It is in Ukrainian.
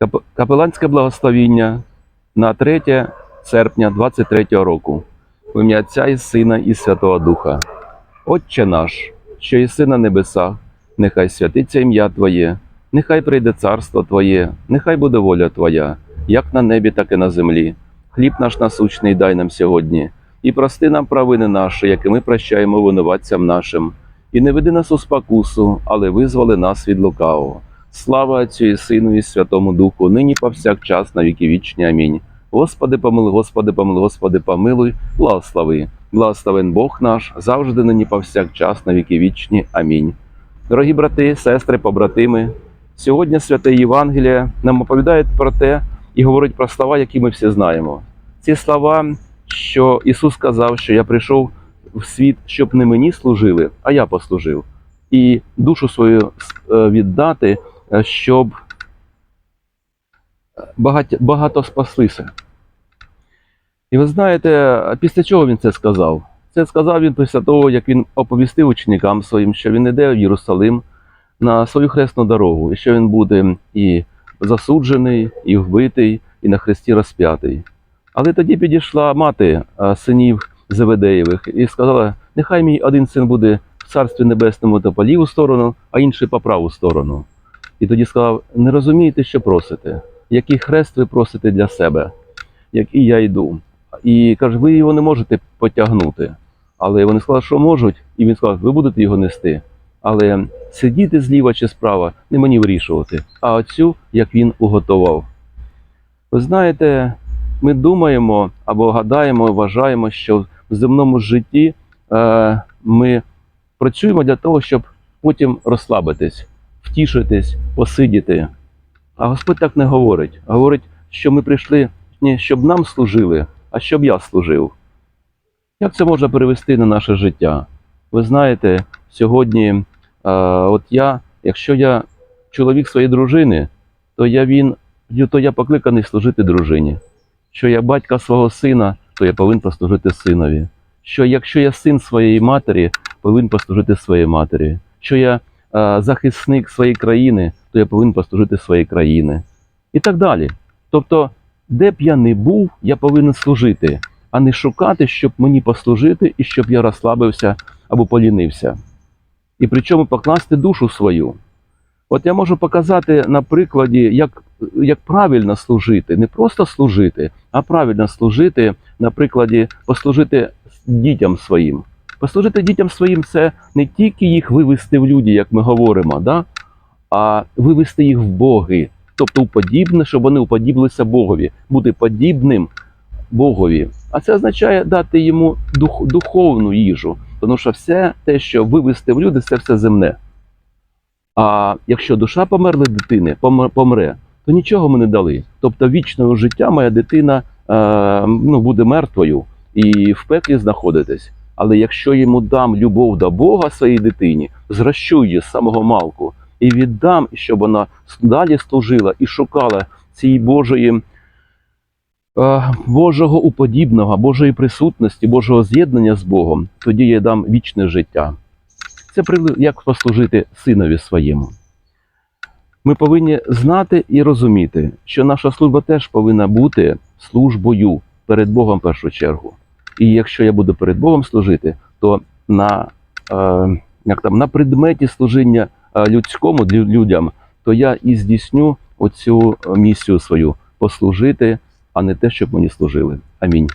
Кап- Капеланське благословіння на 3 серпня 23 року. В ім'я Отця і Сина і Святого Духа. Отче наш, що єси на небесах, нехай святиться ім'я Твоє, нехай прийде царство Твоє, нехай буде воля Твоя, як на небі, так і на землі. Хліб наш насущний дай нам сьогодні, і прости нам провини наші, які ми прощаємо винуватцям нашим. І не веди нас у спокусу, але визволи нас від лукавого. Слава Отцю і Сину і Святому Духу, нині повсякчас на віки вічні. Амінь. Господи помилуй, Господи помилуй, Господи помилуй, благослови. Благословен Бог наш, завжди нині повсякчас на віки вічні. Амінь. Дорогі брати, сестри, побратими, сьогодні святе Євангеліє нам оповідає про те і говорить про слова, які ми всі знаємо. Ці слова, що Ісус сказав, що я прийшов в світ, щоб не мені служили, а я послужив, і душу свою е, віддати, щоб багато, багато спаслися. І ви знаєте, після чого він це сказав? Це сказав він після того, як він оповістив ученикам своїм, що він іде в Єрусалим на свою хресну дорогу, і що він буде і засуджений, і вбитий, і на хресті розп'ятий. Але тоді підійшла мати е, синів Зеведеєвих і сказала: нехай мій один син буде в царстві небесному та по ліву сторону, а інший по праву сторону. І тоді сказав: не розумієте, що просите, який хрест ви просите для себе, який я йду. І каже, ви його не можете потягнути. Але вони сказали, що можуть, і він сказав, ви будете його нести. Але сидіти зліва чи справа не мені вирішувати, а оцю, як він уготував. Ви знаєте, ми думаємо або гадаємо, вважаємо, що в земному житті е, ми працюємо для того, щоб потім розслабитись, втішитись, посидіти. А Господь так не говорить. Говорить, що ми прийшли не щоб нам служили, а щоб я служив. Як це можна перевести на наше життя? Ви знаєте, сьогодні, е, от я, якщо я чоловік своєї дружини, то я він, то я покликаний служити дружині. Що я батька свого сина, то я повинен послужити синові. Що якщо я син своєї матері, повинен послужити своїй матері. Що я захисник своєї країни, то я повинен послужити своїй країни. І так далі. Тобто, де б я не був, я повинен служити, а не шукати, щоб мені послужити і щоб я розслабився або полінився. І причому покласти душу свою. От я можу показати на прикладі, як, як правильно служити, не просто служити, а правильно служити, на прикладі послужити дітям своїм. Послужити дітям своїм це не тільки їх вивести в люди, як ми говоримо, да? а вивести їх в Боги, тобто уподібне, щоб вони уподіблилися Богові, бути подібним Богові. А це означає дати йому дух, духовну їжу, тому що все те, що вивести в люди, це все земне. А якщо душа померли дитини, помре, то нічого ми не дали. Тобто вічного життя моя дитина е, ну, буде мертвою і в пеклі знаходитись. Але якщо йому дам любов до Бога своїй дитині, зращу її з самого малку і віддам, щоб вона далі служила і шукала цієї Божої, е, Божого уподібного, Божої присутності, Божого з'єднання з Богом, тоді я дам вічне життя. Це як послужити синові своєму. Ми повинні знати і розуміти, що наша служба теж повинна бути службою перед Богом в першу чергу. І якщо я буду перед Богом служити, то на, е, як там, на предметі служіння е, людському лю- людям, то я і здійсню оцю місію свою послужити, а не те, щоб мені служили. Амінь.